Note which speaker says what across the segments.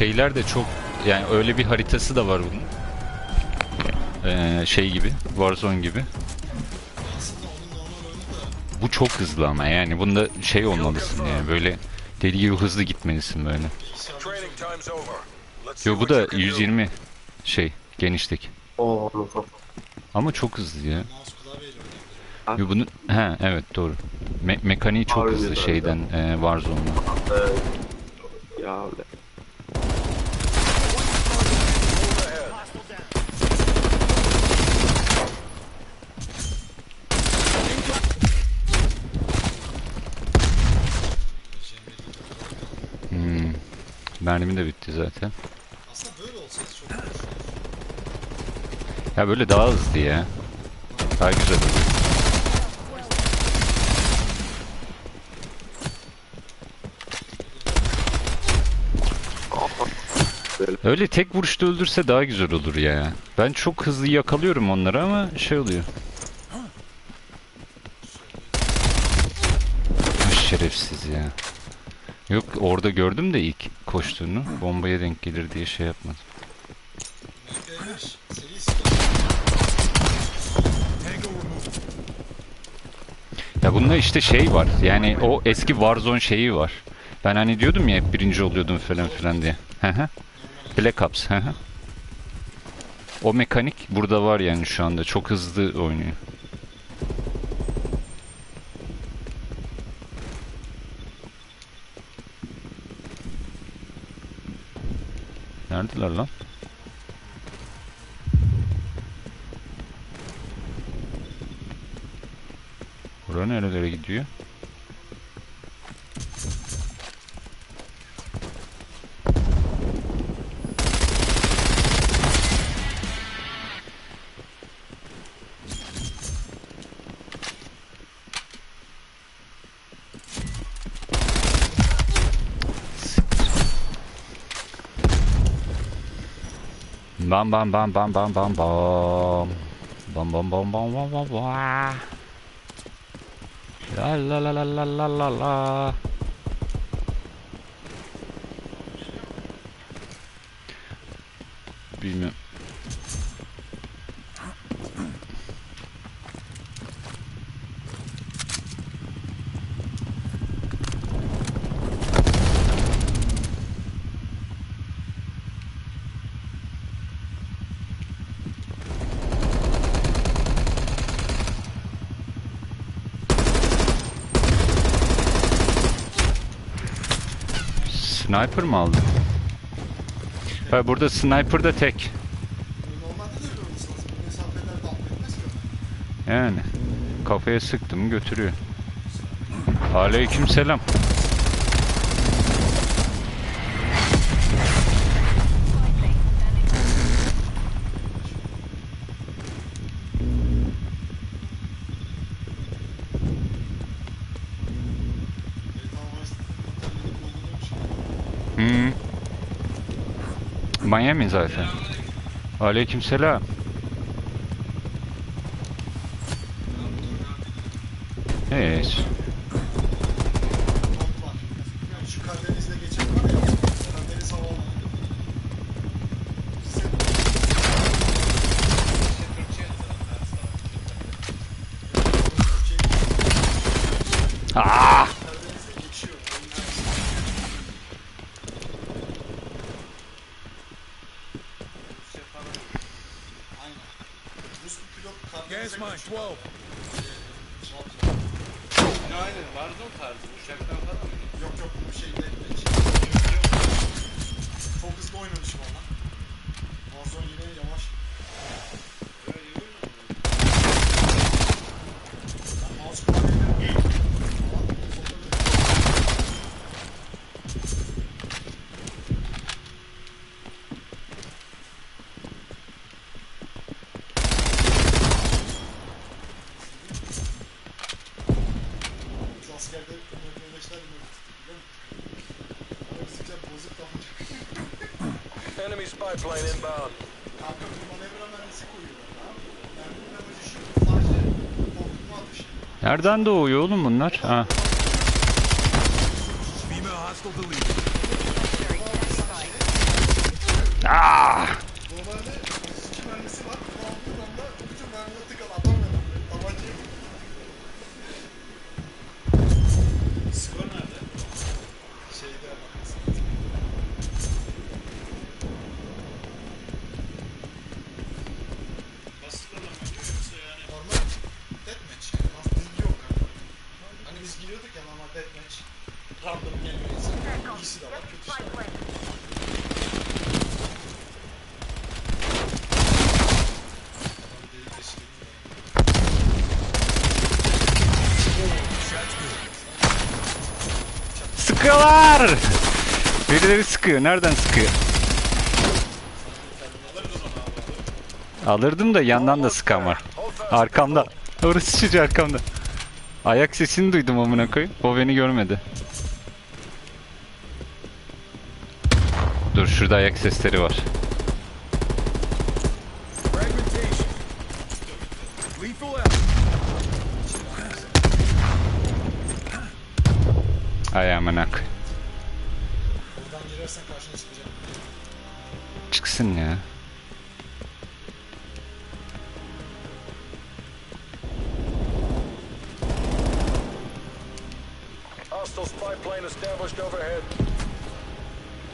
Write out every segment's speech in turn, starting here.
Speaker 1: şeyler de çok yani öyle bir haritası da var bunun. Ee, şey gibi, Warzone gibi. Bu çok hızlı ama yani bunda şey olmalısın yani böyle deli gibi hızlı gitmelisin böyle. Yo bu da
Speaker 2: you can do.
Speaker 1: 120 şey genişlik. Ama çok hızlı ya. Yo bunun he evet doğru. Me- mekaniği çok hızlı şeyden e, Warzone'dan.
Speaker 3: Ya öyle.
Speaker 4: Diyeceğim belli değil.
Speaker 1: Hmm. Mermim de bitti zaten.
Speaker 4: Aslında böyle olsaydı çok olur.
Speaker 1: Ya böyle daha hızlı ya. Daha güzel oluyor. Öyle tek vuruşta öldürse daha güzel olur ya. Ben çok hızlı yakalıyorum onları ama şey oluyor. Şerefsiz ya. Yok orada gördüm de ilk koştuğunu. Bombaya denk gelir diye şey yapmadım.
Speaker 4: MP5 serisi
Speaker 1: Ya bunda işte şey var. Yani o eski Warzone şeyi var. Ben hani diyordum ya hep birinci oluyordum falan filan diye. Black Ops. O mekanik burada var yani şu anda. Çok hızlı oynuyor. Neredeler lan? Bura nerelere gidiyor? Bam bam bam bam bam bam bam, bam bam bam bam bam bam. bum. La la la la la la la la. Bilmiyorum. Sniper mı aldın? Ha burada sniper da tek. Yani kafaya sıktım götürüyor. Aleyküm selam. Miami zaten. Aleyküm selam. Hiç.
Speaker 4: kont var. Yani şu Karadeniz'de geçen var ya. Karadeniz havaalanı.
Speaker 1: Ah!
Speaker 4: Karadeniz'de geçiyor. Aynen. Rus bir pilot Karadeniz'e geçiyor.
Speaker 5: Aynen Warzone tarzı uçaktan falan mı?
Speaker 4: Yok yok bu şeyde Çok hızlı oynamışım ona. Warzone yine yavaş.
Speaker 5: Öyle iyi oyun mu?
Speaker 4: Ben mouse klavyeyle falan kontrol Şu askerde MP5'ler bile biliyor musun? Ama bizimkiler bozuk da
Speaker 2: Enemy spy plane inbound.
Speaker 4: Kanka bir manevra mermisi.
Speaker 1: Nereden doğuyor oğlum bunlar? Ha. Var. Birileri sıkıyor. Nereden sıkıyor? Alırdım da yandan da sıkan var. Arkamda. Orası çocuğu arkamda. Ayak sesini duydum amına koyayım. O beni görmedi. Dur şurada ayak sesleri var. Ay amına koyayım. Çıksın ya.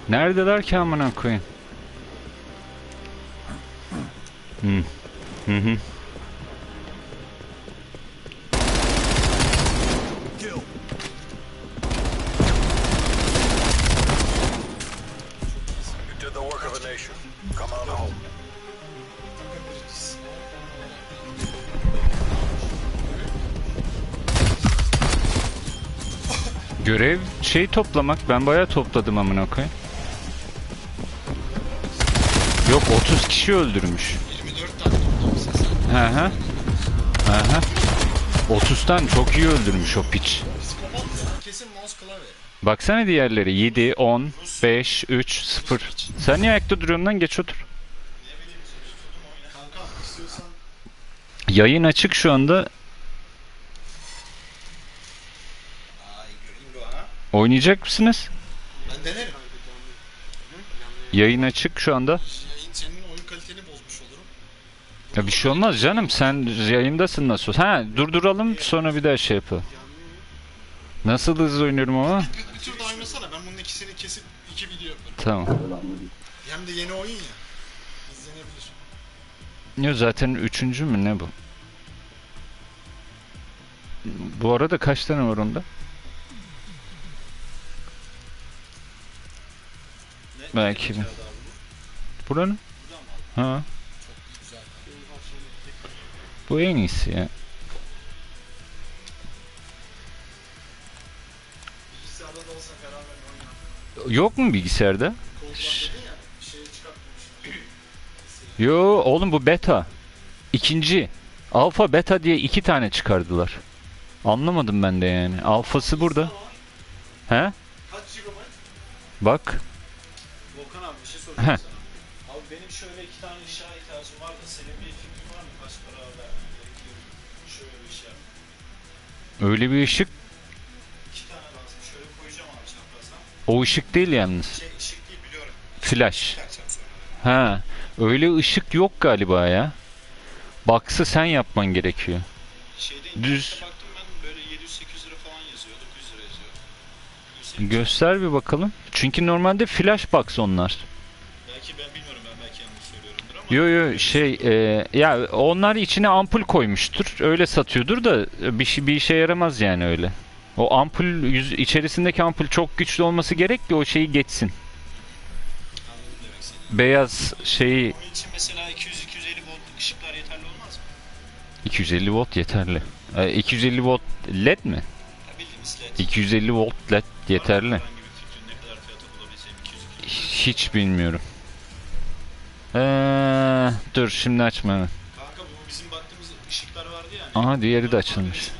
Speaker 1: Neredeler ki amına koyayım? Hı. Hı hı. Görev şey toplamak. Ben bayağı topladım amına koyayım. Yok 30 kişi öldürmüş.
Speaker 4: 24 tane toplamışsın.
Speaker 1: Hı hı. Hı hı. 30'tan çok iyi öldürmüş o piç.
Speaker 4: Kesin mouse klavye.
Speaker 1: Baksana diğerleri 7, 10, 5, 3, 0. Sen niye ayakta duruyorsun lan geç otur. Yayın açık şu anda.
Speaker 4: Ay gringo ha.
Speaker 1: Oynayacak mısınız?
Speaker 4: Ben denerim.
Speaker 1: Yayın açık şu anda.
Speaker 4: Yayın senin oyun kaliteni bozmuş olurum.
Speaker 1: Ya bir şey olmaz canım. Sen yayındasın nasıl. Ha durduralım sonra bir daha şey yapalım. Nasıl hızlı oynuyorum ama?
Speaker 4: Bir, bir tur daha oynasana. Ben bunun ikisini kesip iki video yaparım.
Speaker 1: Tamam.
Speaker 4: Hem de yeni oyun ya. İzlenebilir.
Speaker 1: Ya zaten üçüncü mü ne bu? Bu arada kaç tane var onda? Belki mi? Buranın? Ha. Bu en iyisi ya. Yok mu bilgisayarda? Yo oğlum bu beta. İkinci. Alfa beta diye iki tane çıkardılar. Anlamadım ben de yani. Alfası burada. He? Bak. Heh.
Speaker 6: Abi benim şöyle iki tane ışığa ihtiyacım var da senin bir fikrin var mı? Kaç para gerekiyor? Şöyle bir şey yap.
Speaker 1: Öyle bir ışık.
Speaker 6: İki tane lazım. Şöyle koyacağım abi çaprazdan.
Speaker 1: O ışık değil yalnız.
Speaker 6: Şey ışık değil biliyorum.
Speaker 1: Flash. Ha. Öyle ışık yok galiba ya. Baksı sen yapman gerekiyor.
Speaker 6: Şeyde
Speaker 1: Düz.
Speaker 6: baktım ben böyle 700-800 lira falan yazıyor. 900 lira yazıyor. 108.
Speaker 1: Göster bir bakalım. Çünkü normalde flash box onlar.
Speaker 6: Belki ben bilmiyorum ben belki yanlış söylüyorumdur ama.
Speaker 1: Yo yo şey e, ya onlar içine ampul koymuştur. Öyle satıyordur da bir şey bir işe yaramaz yani öyle. O ampul yüz, içerisindeki ampul çok güçlü olması gerek ki o şeyi geçsin. Beyaz şeyi
Speaker 6: Onun için mesela 200-250 volt ışıklar yeterli olmaz mı?
Speaker 1: 250 volt yeterli. E, 250 volt led mi?
Speaker 6: Ya bildiğimiz led.
Speaker 1: 250 volt led yeterli.
Speaker 6: Herhangi bir fikrin ne kadar fiyata bulabileceğim 200
Speaker 1: Hiç bilmiyorum. Ee, dur şimdi açma.
Speaker 6: Kanka bu bizim baktığımız ışıklar vardı ya. hani.
Speaker 1: Aha diğeri de açılmış.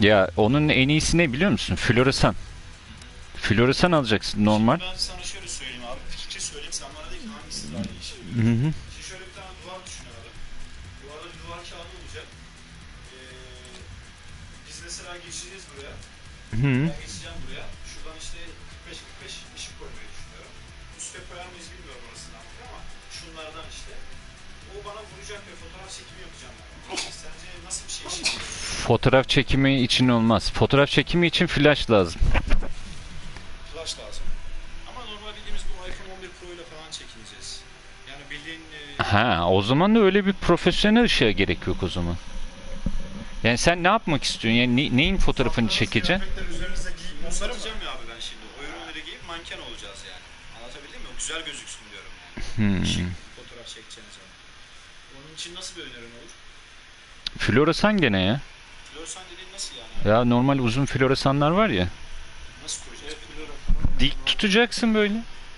Speaker 1: Ya onun en iyisi ne biliyor musun? Floresan. Floresan alacaksın normal.
Speaker 6: Ben sana şöyle söyleyeyim abi. Fikri söyleyeyim sen bana de ki hangisi daha iyi iş
Speaker 1: Hı
Speaker 6: görüyor.
Speaker 1: hı.
Speaker 6: Şimdi şöyle bir tane duvar düşünüyorum. Duvarda bir duvar kağıdı olacak. Ee, biz mesela geçeceğiz buraya.
Speaker 1: Hı.
Speaker 6: Ben geçeceğim vuracak ve fotoğraf çekimi yapacağım ben. Sence nasıl bir şey?
Speaker 1: Fotoğraf çekimi için olmaz. Fotoğraf çekimi için flash lazım.
Speaker 6: Flash lazım. Ama normal bildiğimiz bu iPhone 11 Pro ile falan çekineceğiz. Yani bildiğin e,
Speaker 1: Ha, o zaman da öyle bir profesyonel ışığa gerek yok o zaman. Yani sen ne yapmak istiyorsun? Yani ne- neyin fotoğrafını çekeceksin?
Speaker 4: Üzerinize giyip
Speaker 6: ya abi ben şimdi. O ürünleri giyip manken olacağız yani. Anlatabildim mi? Güzel gözüksün diyorum yani.
Speaker 1: Hmm.
Speaker 6: Şık fotoğraf. Onun için nasıl bir önerin olur?
Speaker 1: Floresan gene ya.
Speaker 6: Floresan dediğin nasıl yani?
Speaker 1: Ya normal uzun floresanlar var ya.
Speaker 6: Nasıl koyacağız?
Speaker 1: Dik tutacaksın böyle.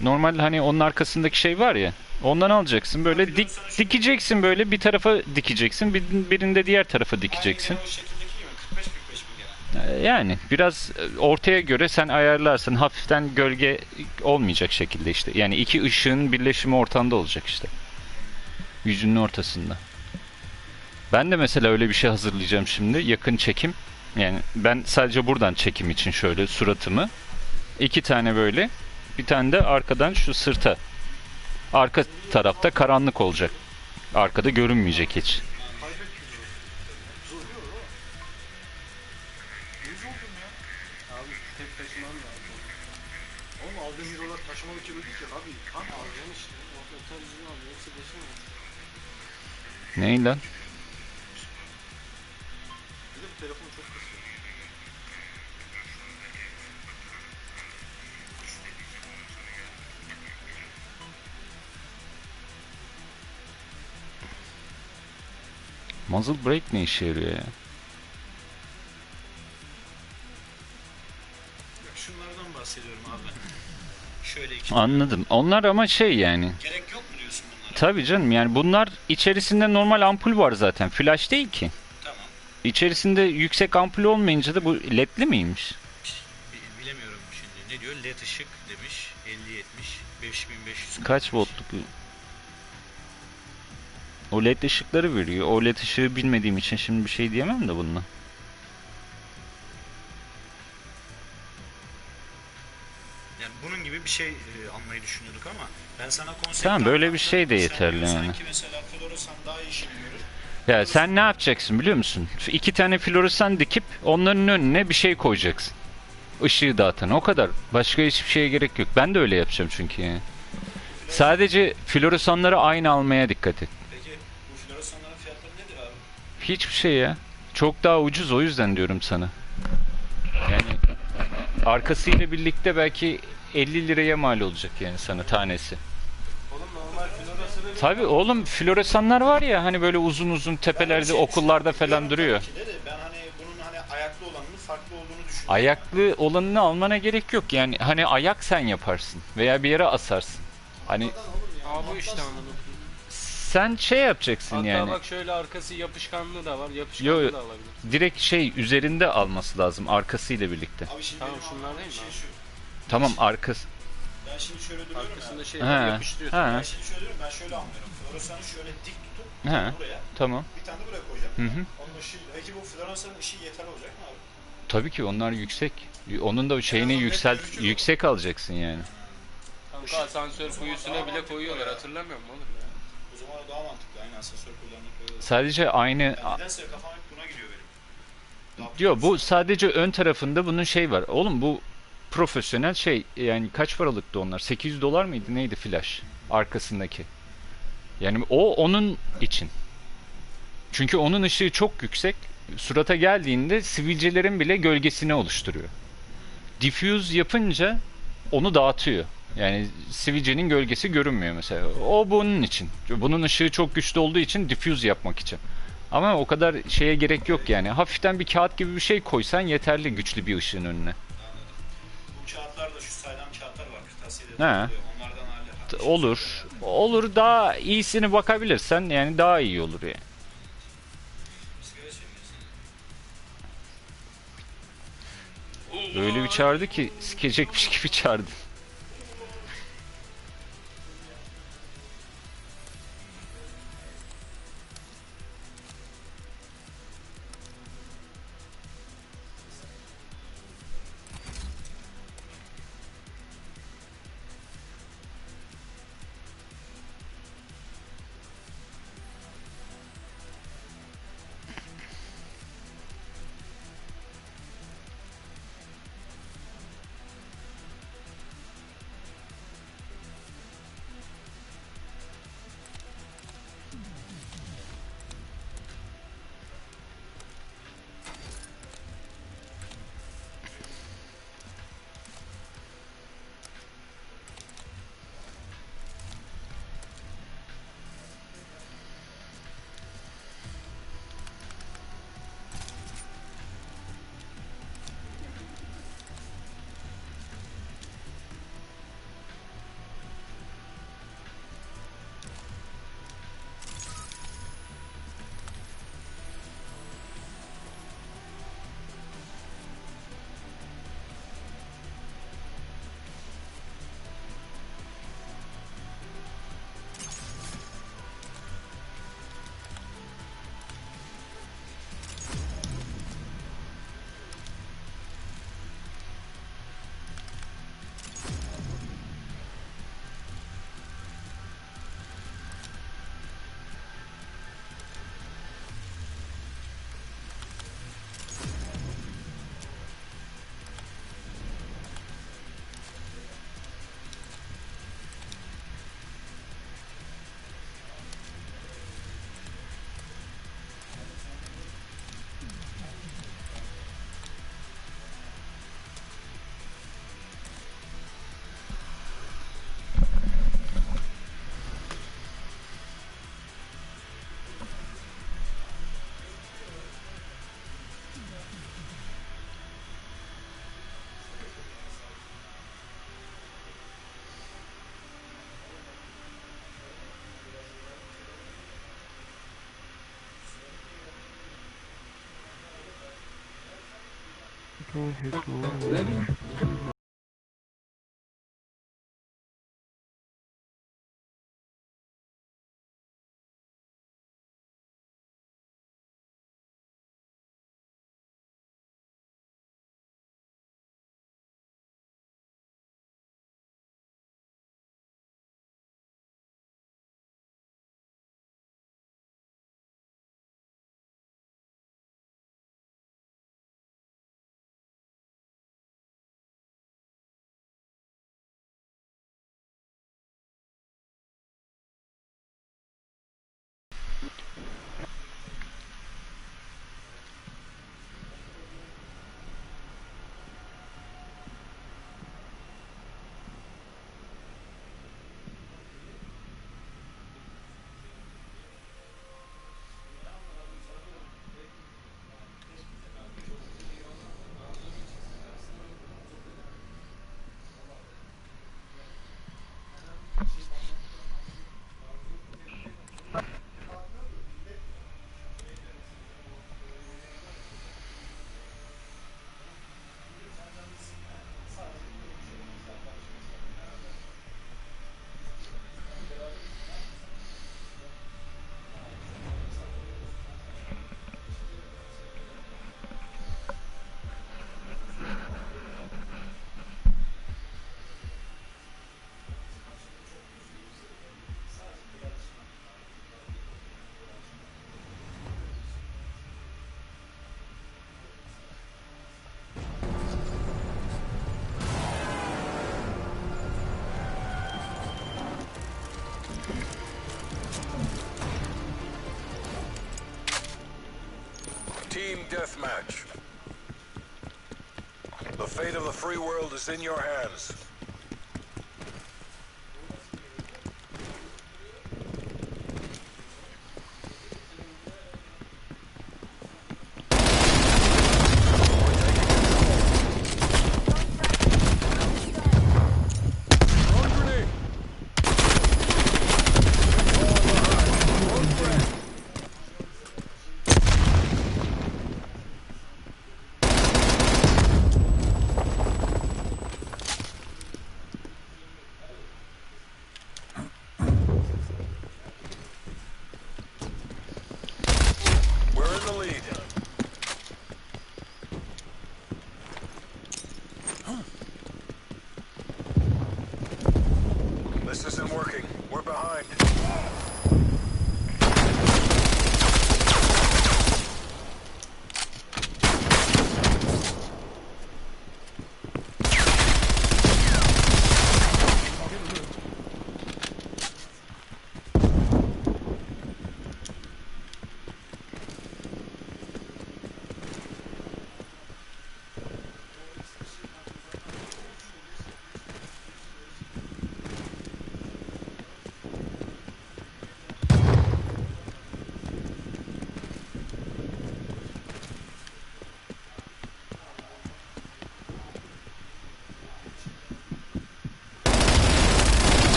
Speaker 1: Normal hani onun arkasındaki şey var ya. Ondan alacaksın böyle dik dikeceksin böyle bir tarafa dikeceksin bir, birinde diğer tarafa dikeceksin.
Speaker 6: Aynı gene o şekildeki gibi 45-45 mi gene?
Speaker 1: Ee, Yani biraz e, ortaya göre sen ayarlarsın hafiften gölge olmayacak şekilde işte. Yani iki ışığın birleşimi ortamda olacak işte. Yüzünün ortasında. Ben de mesela öyle bir şey hazırlayacağım şimdi. Yakın çekim. Yani ben sadece buradan çekim için şöyle suratımı. iki tane böyle. Bir tane de arkadan şu sırta. Arka tarafta karanlık olacak. Arkada görünmeyecek hiç. Ney lan? Muzzle brake ne işe yarıyor ya?
Speaker 6: Şunlardan bahsediyorum abi. Şöyle iki.
Speaker 1: Anladım. Onlar ama şey yani.
Speaker 6: Gerek yok mu diyorsun bunlara?
Speaker 1: Tabii canım yani bunlar içerisinde normal ampul var zaten. Flash değil ki.
Speaker 6: Tamam.
Speaker 1: İçerisinde yüksek ampul olmayınca da bu ledli miymiş?
Speaker 6: Bi- Bilemiyorum şimdi. Ne diyor? LED ışık demiş. 50 70 5500.
Speaker 1: Kaç voltluk? O led ışıkları veriyor. O led ışığı bilmediğim için şimdi bir şey diyemem de bununla.
Speaker 6: Bir şey e, almayı düşünüyorduk ama ben sana konsept
Speaker 1: Tamam, böyle bir şey de yeterli yani.
Speaker 6: ki mesela floresan daha iyi işini görür.
Speaker 1: Ya sen ne yapacaksın biliyor musun? İki tane floresan dikip onların önüne bir şey koyacaksın. Işığı dağıtan. O kadar. Başka hiçbir şeye gerek yok. Ben de öyle yapacağım çünkü yani. Sadece floresanları aynı almaya dikkat et.
Speaker 6: Peki bu floresanların fiyatları nedir abi?
Speaker 1: Hiçbir şey ya. Çok daha ucuz o yüzden diyorum sana. Yani arkasıyla birlikte belki 50 liraya mal olacak yani sana tanesi.
Speaker 5: Oğlum normal florasını
Speaker 1: Tabi oğlum floresanlar var ya hani böyle uzun uzun tepelerde
Speaker 6: Şey
Speaker 1: okullarda falan duruyor.
Speaker 6: de Ben hani bunun hani ayaklı olanının farklı olduğunu düşünüyorum.
Speaker 1: Ayaklı olanını almana gerek yok yani hani ayak sen yaparsın veya bir yere asarsın. Hani
Speaker 5: Aa bu işte anladım.
Speaker 1: sen şey yapacaksın
Speaker 5: Hatta
Speaker 1: yani.
Speaker 5: bak şöyle arkası yapışkanlı da var. Yapışkanlı
Speaker 1: Yo,
Speaker 5: da alabilir.
Speaker 1: Direkt şey üzerinde alması lazım arkasıyla birlikte.
Speaker 6: Abi şimdi
Speaker 5: Tamam, şunlar değil mi
Speaker 6: şey şu.
Speaker 1: Tamam arkası.
Speaker 6: Ben şimdi şöyle duruyorum ya.
Speaker 5: Arkasında şey
Speaker 1: Ha,
Speaker 5: var yapıştırıyorsun.
Speaker 1: ha.
Speaker 6: Ben şimdi şöyle diyorum ben şöyle anlıyorum. Floresanı şöyle dik tutup
Speaker 1: He.
Speaker 6: buraya
Speaker 1: Tamam.
Speaker 6: bir tane de buraya koyacağım.
Speaker 1: Hı hı.
Speaker 6: Onun ışığı, peki bu floresanın ışığı yeterli olacak mı abi?
Speaker 1: Tabii ki onlar yüksek. Onun da şeyini yükselt
Speaker 6: net görücü
Speaker 1: yüksek alacaksın yani.
Speaker 5: Kanka asansör kuyusuna bile koyuyorlar hatırlamıyor musun oğlum ya?
Speaker 6: O zaman o daha mantıklı. Aynı asansör kullanmak.
Speaker 1: Sadece aynı
Speaker 6: Yani nedense kafam hep buna gidiyor benim. Daha
Speaker 1: diyor bu sadece ön tarafında bunun şey var. Oğlum bu profesyonel şey yani kaç paralıktı onlar? 800 dolar mıydı neydi flash arkasındaki? Yani o onun için. Çünkü onun ışığı çok yüksek. Surata geldiğinde sivilcelerin bile gölgesini oluşturuyor. Diffuse yapınca onu dağıtıyor. Yani sivilcenin gölgesi görünmüyor mesela. O bunun için. Bunun ışığı çok güçlü olduğu için diffuse yapmak için. Ama o kadar şeye gerek yok yani. Hafiften bir kağıt gibi bir şey koysan yeterli güçlü bir ışığın önüne. He. Olur. Olur daha iyisini bakabilirsen yani daha iyi olur yani. Öyle bir çağırdı ki sikecekmiş gibi çağırdı.
Speaker 2: Oh, his Lord. Fate of the free world is in your hands.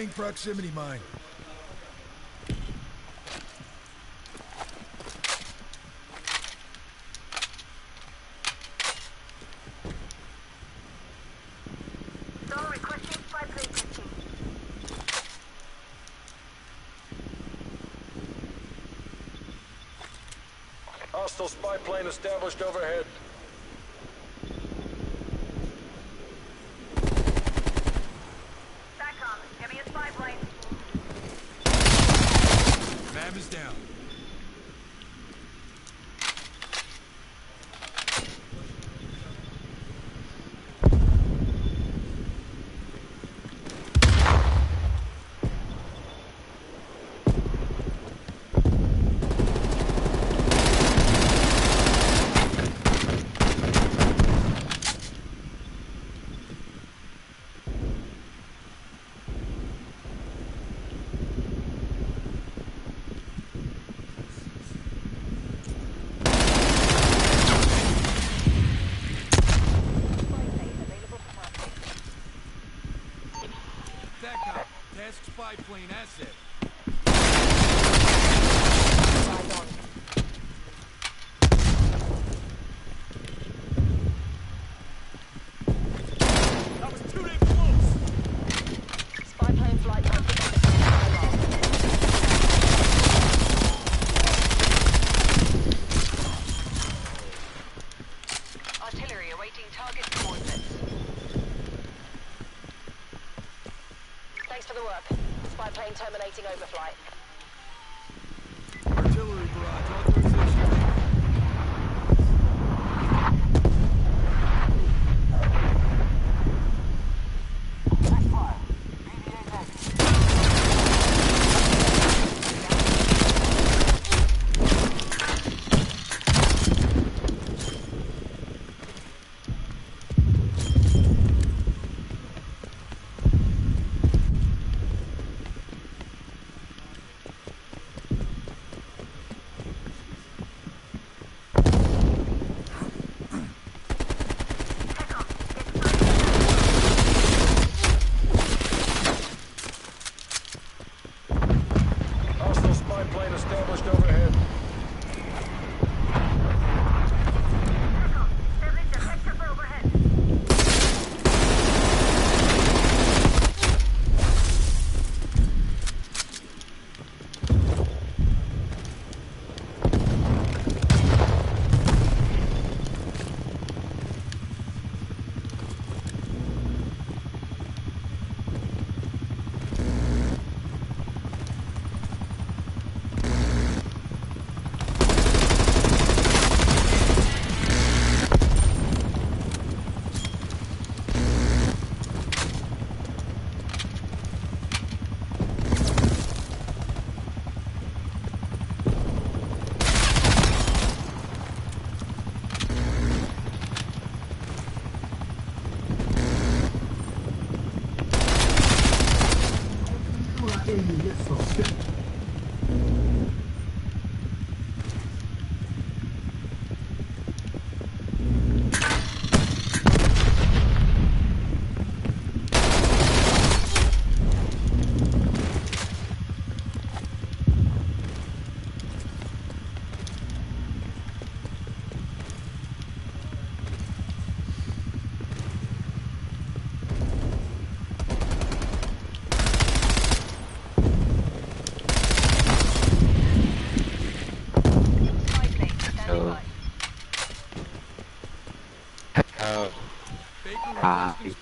Speaker 7: Playing proximity mine.
Speaker 2: Hostile spy plane established overhead.
Speaker 7: best biplane asset.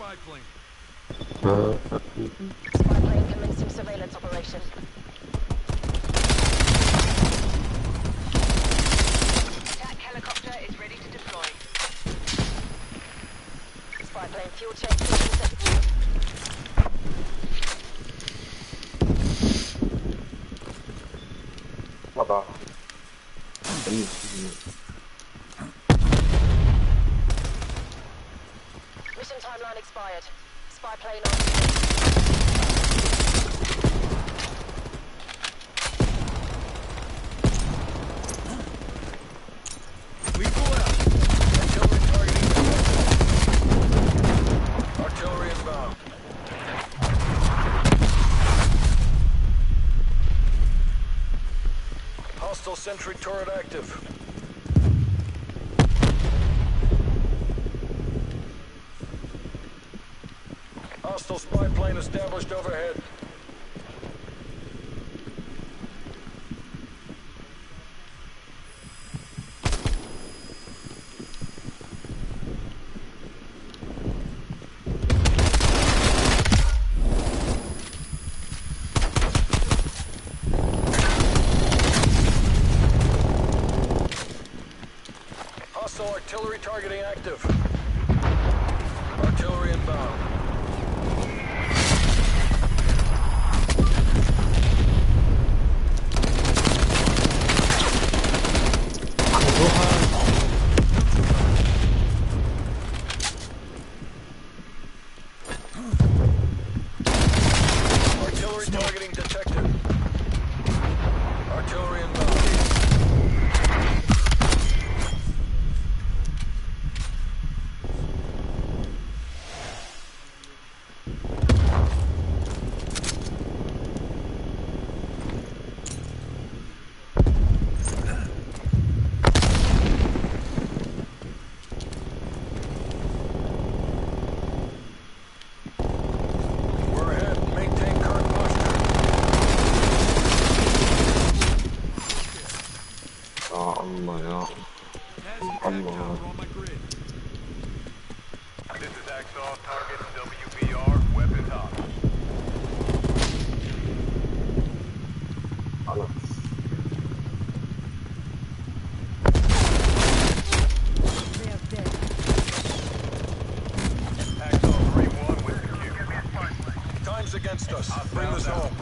Speaker 7: rifling.
Speaker 8: Spy plane commencing surveillance operation.
Speaker 2: Sentry turret active. Hostile spy plane established overhead. This is Axos, target WBR, weapons hot. Time's against us. Bring this home.